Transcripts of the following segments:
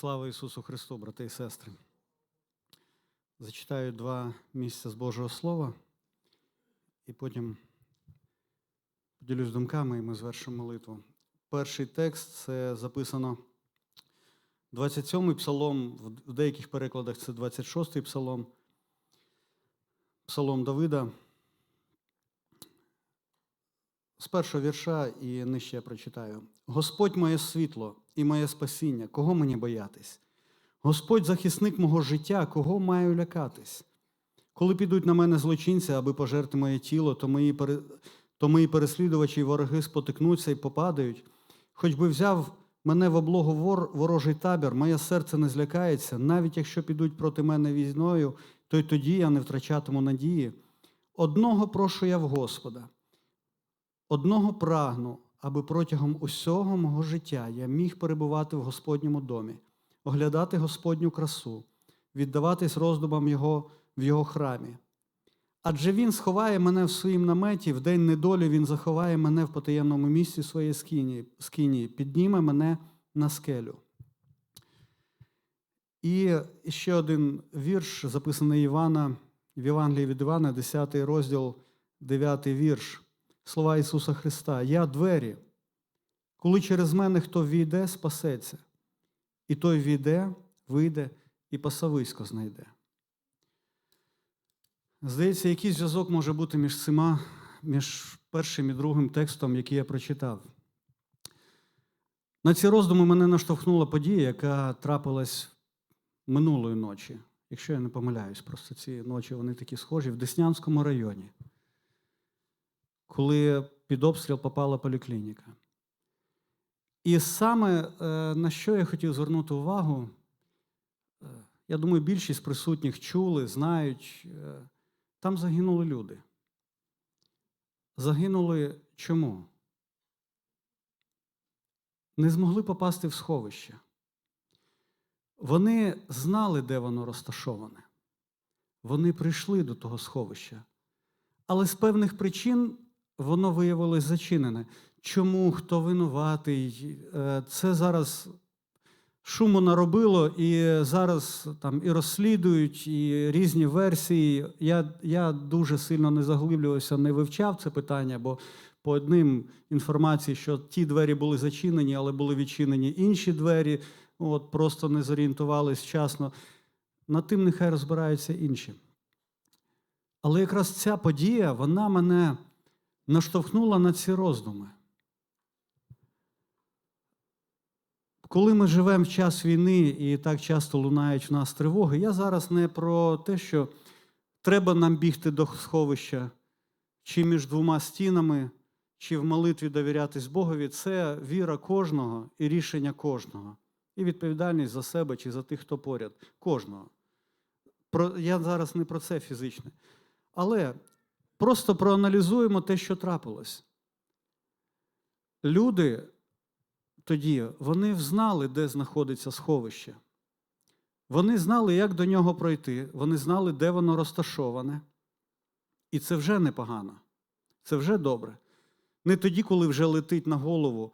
Слава Ісусу Христу, брати і сестри. Зачитаю два місця з Божого Слова, і потім поділюсь думками, і ми звершимо молитву. Перший текст це записано 27-й псалом, в деяких перекладах це 26-й псалом, псалом Давида. З першого вірша і нижче я прочитаю. Господь моє світло і моє спасіння, кого мені боятись? Господь захисник мого життя, кого маю лякатись? Коли підуть на мене злочинці, аби пожерти моє тіло, то мої, пере... то мої переслідувачі і вороги спотикнуться і попадають. Хоч би взяв мене в облогу вор... ворожий табір, моє серце не злякається, навіть якщо підуть проти мене війною, то й тоді я не втрачатиму надії. Одного прошу я в Господа. Одного прагну, аби протягом усього мого життя я міг перебувати в Господньому домі, оглядати Господню красу, віддаватись роздумам Його в Його храмі. Адже Він сховає мене в своїм наметі, в день недолі Він заховає мене в потаємному місці своєї скині, скині підніме мене на скелю. І ще один вірш, записаний Івана, в Євангелії від Івана, 10 розділ, 9 вірш слова Ісуса Христа: Я двері. Коли через мене хто війде, спасеться, і той війде, вийде і пасовисько знайде. Здається, який зв'язок може бути між цими, між першим і другим текстом, який я прочитав. На ці роздуми мене наштовхнула подія, яка трапилась минулої ночі. Якщо я не помиляюсь, просто ці ночі вони такі схожі в Деснянському районі коли під обстріл попала поліклініка. І саме е, на що я хотів звернути увагу, е, я думаю, більшість присутніх чули, знають, е, там загинули люди. Загинули чому? Не змогли попасти в сховище. Вони знали, де воно розташоване. Вони прийшли до того сховища. Але з певних причин воно виявилось зачинене. Чому, хто винуватий? Це зараз шуму наробило, і зараз там і розслідують, і різні версії. Я я дуже сильно не заглиблювався, не вивчав це питання, бо по одним інформації, що ті двері були зачинені, але були відчинені інші двері, от просто не зорієнтувались вчасно. Над тим нехай розбираються інші. Але якраз ця подія, вона мене наштовхнула на ці роздуми. Коли ми живемо в час війни і так часто лунають в нас тривоги, я зараз не про те, що треба нам бігти до сховища, чи між двома стінами, чи в молитві довірятись Богові. Це віра кожного і рішення кожного. І відповідальність за себе чи за тих, хто поряд. Кожного. Я зараз не про це фізичне. Але Просто проаналізуємо те, що трапилось. Люди тоді вони знали, де знаходиться сховище. Вони знали, як до нього пройти, вони знали, де воно розташоване. І це вже непогано. Це вже добре. Не тоді, коли вже летить на голову,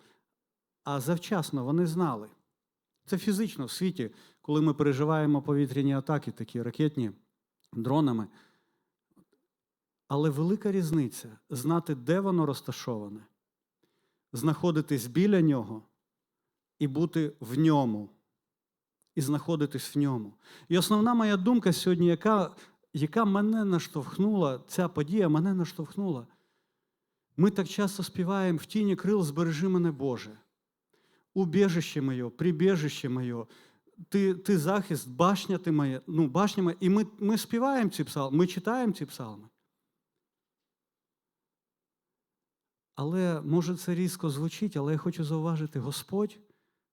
а завчасно вони знали. Це фізично в світі, коли ми переживаємо повітряні атаки, такі ракетні дронами. Але велика різниця знати, де воно розташоване, знаходитись біля нього і бути в ньому, і знаходитись в ньому. І основна моя думка сьогодні, яка яка мене наштовхнула, ця подія мене наштовхнула. Ми так часто співаємо в тіні крил збережи мене Боже. Убіжище моє, прибіжище моє, ти ти захист, башня ти моя, ну, башня моя. І ми ми співаємо ці псалми, ми читаємо ці псалми. Але може це різко звучить, але я хочу зауважити, Господь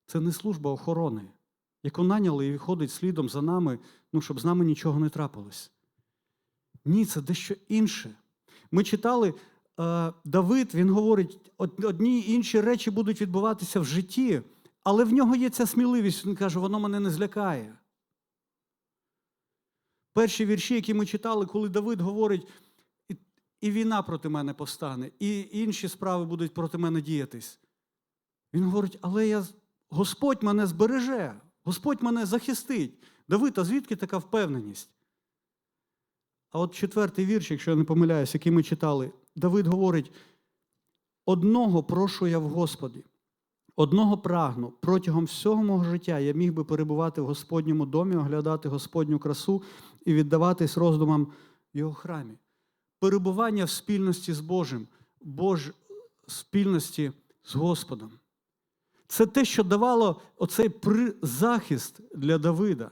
це не служба охорони, яку наняли і ходить слідом за нами, ну, щоб з нами нічого не трапилось. Ні, це дещо інше. Ми читали, е, Давид, він говорить, одні інші речі будуть відбуватися в житті, але в нього є ця сміливість, він каже, воно мене не злякає. Перші вірші, які ми читали, коли Давид говорить, і війна проти мене повстане, і інші справи будуть проти мене діятись. Він говорить, але я, Господь мене збереже. Господь мене захистить. Давид, а звідки така впевненість? А от четвертий вірш, якщо я не помиляюсь, який ми читали, Давид говорить: одного прошу я в Господі, одного прагну протягом всього мого життя я міг би перебувати в Господньому домі, оглядати Господню красу і віддаватись роздумам в його храмі. Перебування в спільності з Божим, Бож спільності з Господом. Це те, що давало оцей захист для Давида.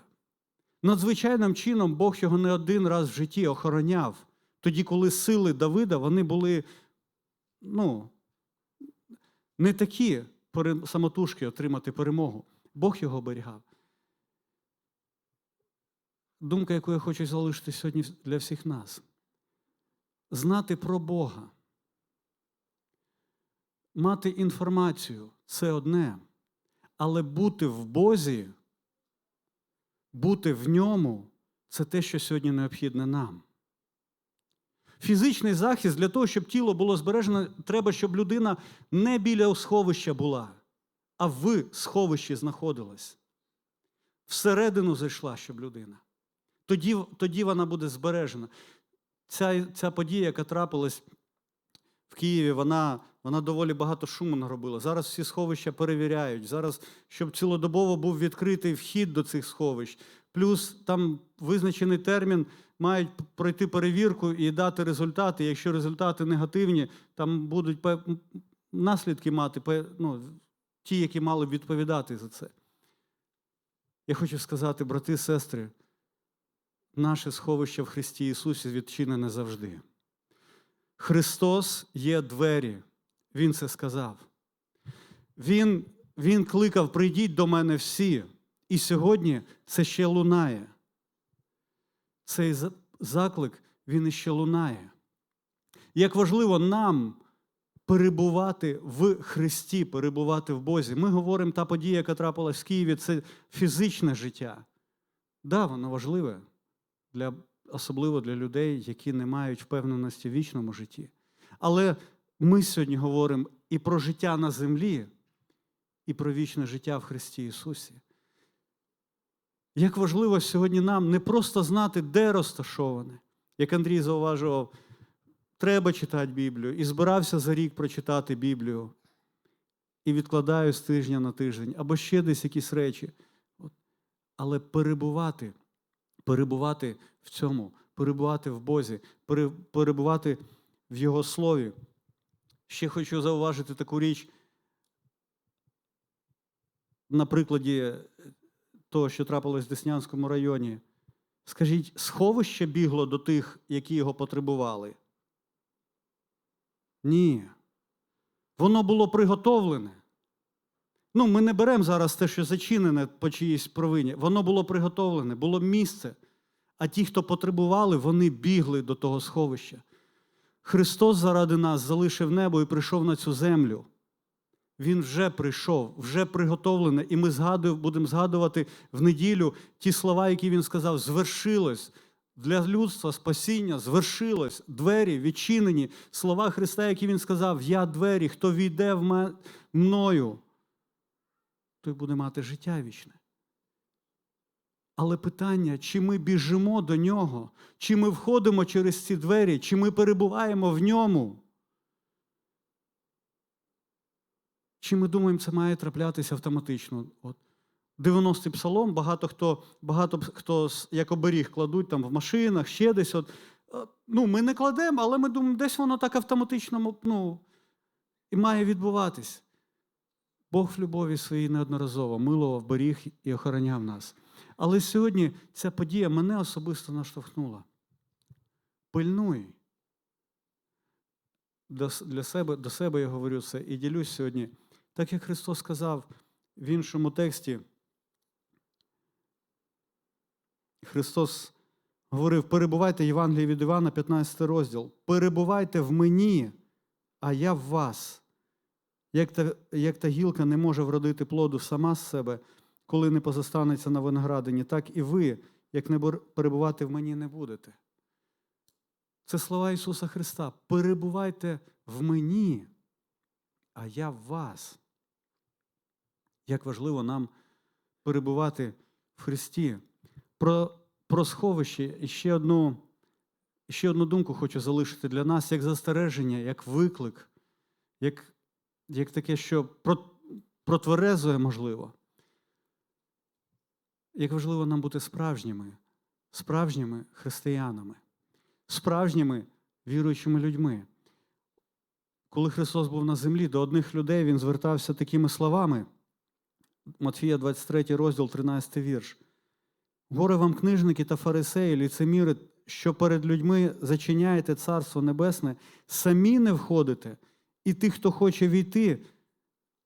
Надзвичайним чином Бог його не один раз в житті охороняв. Тоді, коли сили Давида вони були ну, не такі самотужки отримати перемогу. Бог його оберігав. Думка, яку я хочу залишити сьогодні для всіх нас. Знати про Бога. Мати інформацію це одне, але бути в Бозі, бути в ньому це те, що сьогодні необхідне нам. Фізичний захист для того, щоб тіло було збережено, треба, щоб людина не біля сховища була, а в сховищі знаходилась. Всередину зайшла, щоб людина. Тоді, тоді вона буде збережена. Ця, ця подія, яка трапилась в Києві, вона, вона доволі багато шуму наробила. Зараз всі сховища перевіряють. Зараз, щоб цілодобово був відкритий вхід до цих сховищ. Плюс там визначений термін мають пройти перевірку і дати результати. Якщо результати негативні, там будуть наслідки мати, ну, ті, які мали б відповідати за це. Я хочу сказати, брати і сестри, наше сховище в Христі Ісусі відчинене завжди. Христос є двері, Він це сказав. Він, він кликав: прийдіть до мене всі. І сьогодні це ще лунає. Цей заклик, він іще лунає. Як важливо нам перебувати в Христі, перебувати в Бозі. Ми говоримо, та подія, яка трапилась в Києві, це фізичне життя. Так, да, воно важливе, для, особливо для людей, які не мають впевненості в вічному житті. Але ми сьогодні говоримо і про життя на землі, і про вічне життя в Христі Ісусі. Як важливо сьогодні нам не просто знати, де розташоване, як Андрій зауважував, треба читати Біблію, і збирався за рік прочитати Біблію, і відкладаю з тижня на тиждень, або ще десь якісь речі. Але перебувати, перебувати в цьому, перебувати в Бозі, перебувати в Його Слові. Ще хочу зауважити таку річ на прикладі того, що трапилось в Деснянському районі. Скажіть, сховище бігло до тих, які його потребували? Ні. Воно було приготовлене. Ну, ми не беремо зараз те, що зачинене по чиїсь провині. Воно було приготовлене, було місце. А ті, хто потребували, вони бігли до того сховища. Христос заради нас залишив небо і прийшов на цю землю. Він вже прийшов, вже приготовлене, і ми будемо згадувати в неділю ті слова, які він сказав: звершилось для людства спасіння, звершилось, двері відчинені. Слова Христа, які він сказав: Я двері, хто війде в мною, той буде мати життя вічне. Але питання, чи ми біжимо до нього, чи ми входимо через ці двері, чи ми перебуваємо в ньому. Чи ми думаємо, це має траплятися автоматично? От 90-й псалом, багато хто, багато хто як оберіг кладуть там в машинах, ще десь. От, Е, ну, ми не кладемо, але ми думаємо, десь воно так автоматично ну, і має відбуватись. Бог в любові своїй неодноразово милував, беріг і охороняв нас. Але сьогодні ця подія мене особисто наштовхнула. Пильнуй. Для себе, до себе я говорю це і ділюсь сьогодні. Так як Христос сказав в іншому тексті, Христос говорив: перебувайте Євангелії від Івана, 15 розділ. Перебувайте в мені, а я в вас. Як та, як та гілка не може вродити плоду сама з себе, коли не позостанеться на виноградині, так і ви, як не перебувати в мені, не будете. Це слова Ісуса Христа. Перебувайте в мені, а я в вас. Як важливо нам перебувати в Христі. Про, про сховище ще одну, ще одну думку хочу залишити для нас як застереження, як виклик, як, як таке, що про- протверезує, можливо. Як важливо нам бути справжніми, справжніми християнами, справжніми віруючими людьми. Коли Христос був на землі, до одних людей Він звертався такими словами. Матфія 23 розділ, 13 вірш. Горе вам, книжники та фарисеї, ліцеміри, що перед людьми зачиняєте Царство Небесне, самі не входите, і тих, хто хоче війти,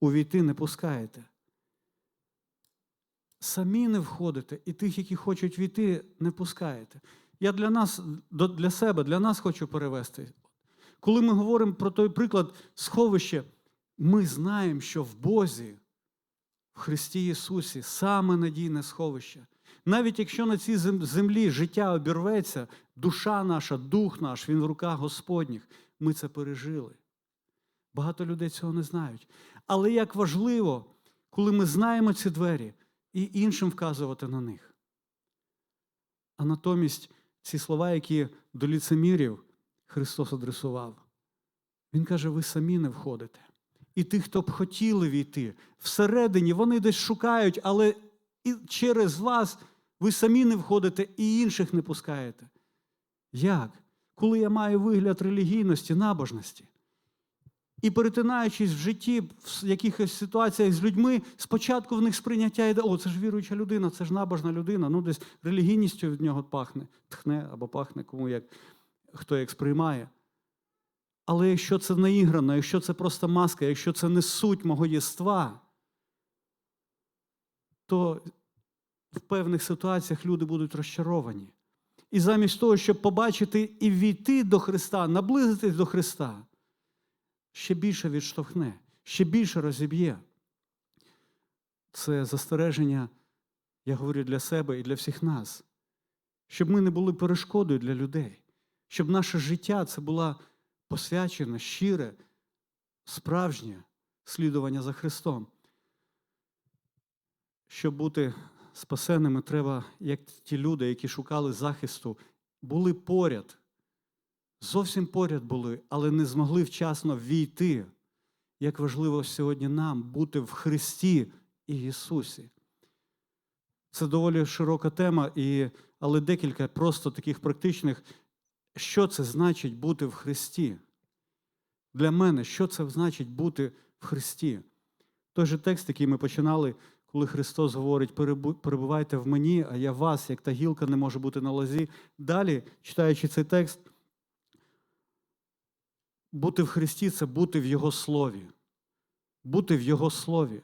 увійти не пускаєте. Самі не входите, і тих, які хочуть війти, не пускаєте. Я для нас, для себе, для нас хочу перевести. Коли ми говоримо про той приклад сховище, ми знаємо, що в Бозі, в Христі Ісусі, саме надійне сховище. Навіть якщо на цій землі життя обірветься, душа наша, дух наш, він в руках Господніх, ми це пережили. Багато людей цього не знають. Але як важливо, коли ми знаємо ці двері, і іншим вказувати на них. А натомість ці слова, які до ліцемірів Христос адресував, Він каже: ви самі не входите. І тих, хто б хотіли війти, всередині вони десь шукають, але і через вас ви самі не входите і інших не пускаєте. Як? Коли я маю вигляд релігійності, набожності, і перетинаючись в житті, в якихось ситуаціях з людьми, спочатку в них сприйняття йде, о, це ж віруюча людина, це ж набожна людина, ну десь релігійністю від нього пахне, тхне або пахне, кому як, хто як сприймає. Але якщо це наіграно, якщо це просто маска, якщо це не суть мого єства, то в певних ситуаціях люди будуть розчаровані. І замість того, щоб побачити і війти до Христа, наблизитись до Христа, ще більше відштовхне, ще більше розіб'є. Це застереження, я говорю для себе і для всіх нас, щоб ми не були перешкодою для людей, щоб наше життя це була посвячене, щире, справжнє слідування за Христом. Щоб бути спасеними, треба, як ті люди, які шукали захисту, були поряд, зовсім поряд були, але не змогли вчасно війти. Як важливо сьогодні нам бути в Христі і Ісусі. Це доволі широка тема, і, але декілька просто таких практичних, що це значить бути в Христі. Для мене, що це значить бути в Христі? Той же текст, який ми починали, коли Христос говорить, перебувайте в мені, а я вас, як та гілка не може бути на лозі. Далі, читаючи цей текст, бути в Христі це бути в Його слові. Бути в Його слові.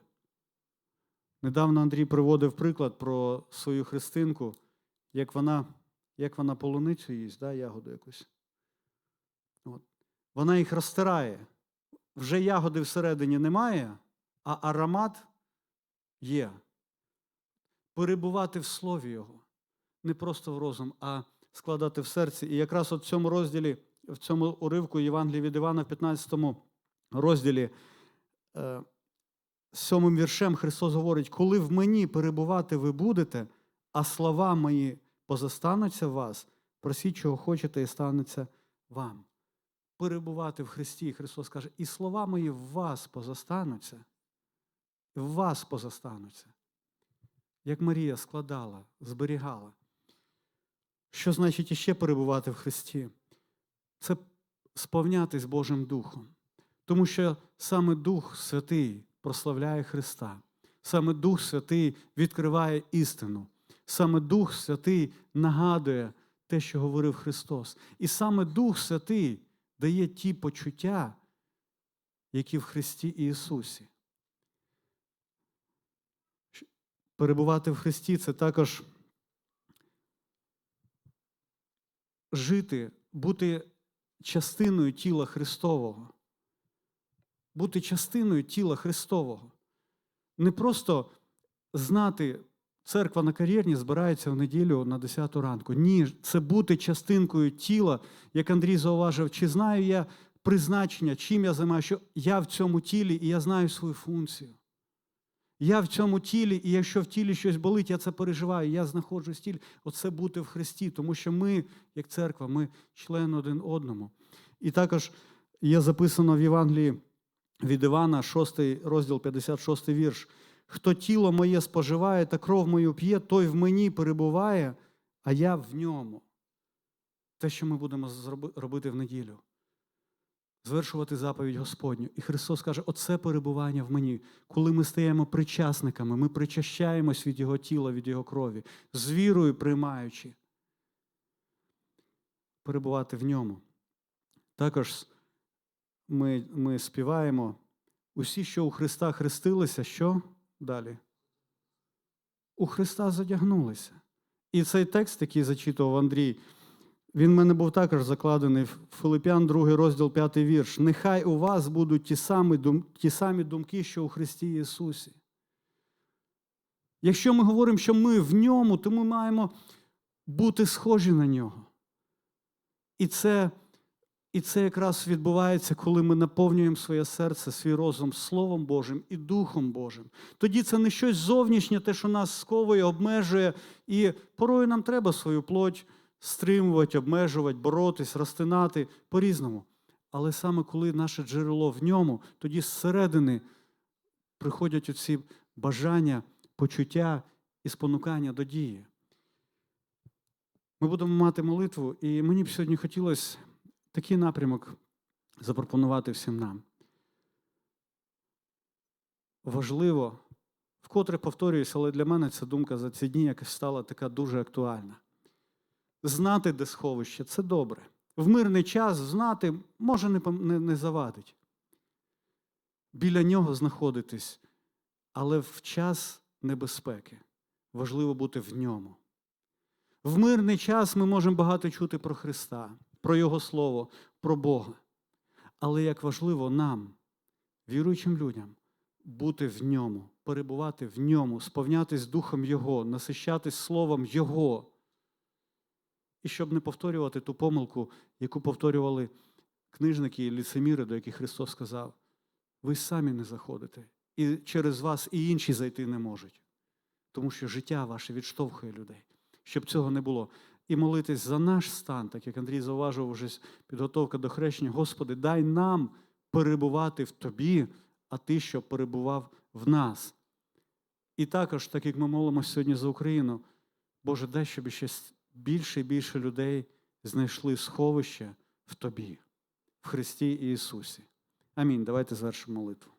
Недавно Андрій приводив приклад про свою христинку, як вона, як вона полуницю їсть, да, ягоду якусь. От. Вона їх розтирає. Вже ягоди всередині немає, а аромат є. Перебувати в слові Його. Не просто в розум, а складати в серці. І якраз от в цьому розділі, в цьому уривку Євангелії від Івана, в 15 розділі, е, сьомим віршем Христос говорить: коли в мені перебувати ви будете, а слова мої позастануться в вас, просіть, чого хочете, і станеться вам. Перебувати в Христі. Христос каже, і слова мої в вас позастануться, в вас позастануться. Як Марія складала, зберігала. Що значить іще перебувати в Христі? Це сповнятись Божим Духом. Тому що саме Дух Святий прославляє Христа. Саме Дух Святий відкриває істину. Саме Дух Святий нагадує те, що говорив Христос. І саме Дух Святий дає ті почуття, які в Христі Ісусі. Перебувати в Христі це також жити, бути частиною тіла Христового. Бути частиною тіла Христового. Не просто знати, церква на кар'єрні збирається в неділю на 10 ранку. Ні, це бути частинкою тіла, як Андрій зауважив, чи знаю я призначення, чим я займаю, що я в цьому тілі і я знаю свою функцію. Я в цьому тілі, і якщо в тілі щось болить, я це переживаю, я знаходжусь в тілі. Оце бути в Христі, тому що ми, як церква, ми член один одному. І також є записано в Євангелії від Івана, 6 розділ, 56 вірш. Хто тіло моє споживає та кров мою п'є, той в мені перебуває, а я в ньому. Те, що ми будемо робити в неділю. Звершувати заповідь Господню. І Христос каже: оце перебування в мені. Коли ми стаємо причасниками, ми причащаємось від Його тіла, від Його крові, з вірою приймаючи, перебувати в ньому. Також ми, ми співаємо. Усі, що у Христа хрестилися, що далі? У Христа задягнулися. І цей текст, який зачитував Андрій, він в мене був також закладений в Филип'ян, 2 розділ, 5 вірш. Нехай у вас будуть ті самі, дум, ті самі думки, що у Христі Ісусі. Якщо ми говоримо, що ми в ньому, то ми маємо бути схожі на нього. І це, і це якраз відбувається, коли ми наповнюємо своє серце, свій розум Словом Божим і Духом Божим. Тоді це не щось зовнішнє, те, що нас сковує, обмежує, і порою нам треба свою плоть стримувати, обмежувати, боротись, розтинати по-різному. Але саме коли наше джерело в ньому, тоді зсередини приходять оці бажання, почуття і спонукання до дії. Ми будемо мати молитву, і мені б сьогодні хотілося такий напрямок запропонувати всім нам. Важливо, вкотре повторююся, але для мене ця думка за ці дні якась стала така дуже актуальна. Знати, де сховище, це добре. В мирний час знати може не, не завадить. Біля нього знаходитись, але в час небезпеки важливо бути в ньому. В мирний час ми можемо багато чути про Христа, про Його Слово, про Бога. Але як важливо нам, віруючим людям, бути в ньому, перебувати в ньому, сповнятись Духом Його, насищатись Словом Його. І щоб не повторювати ту помилку, яку повторювали книжники і ліцеміри, до яких Христос сказав, ви самі не заходите, і через вас і інші зайти не можуть, тому що життя ваше відштовхує людей, щоб цього не було. І молитись за наш стан, так як Андрій зауважив уже підготовка до хрещення, Господи, дай нам перебувати в Тобі, а Ти, щоб перебував в нас. І також, так як ми молимося сьогодні за Україну, Боже, дай, щоб ще більше і більше людей знайшли сховище в Тобі, в Христі Ісусі. Амінь. Давайте звершимо молитву.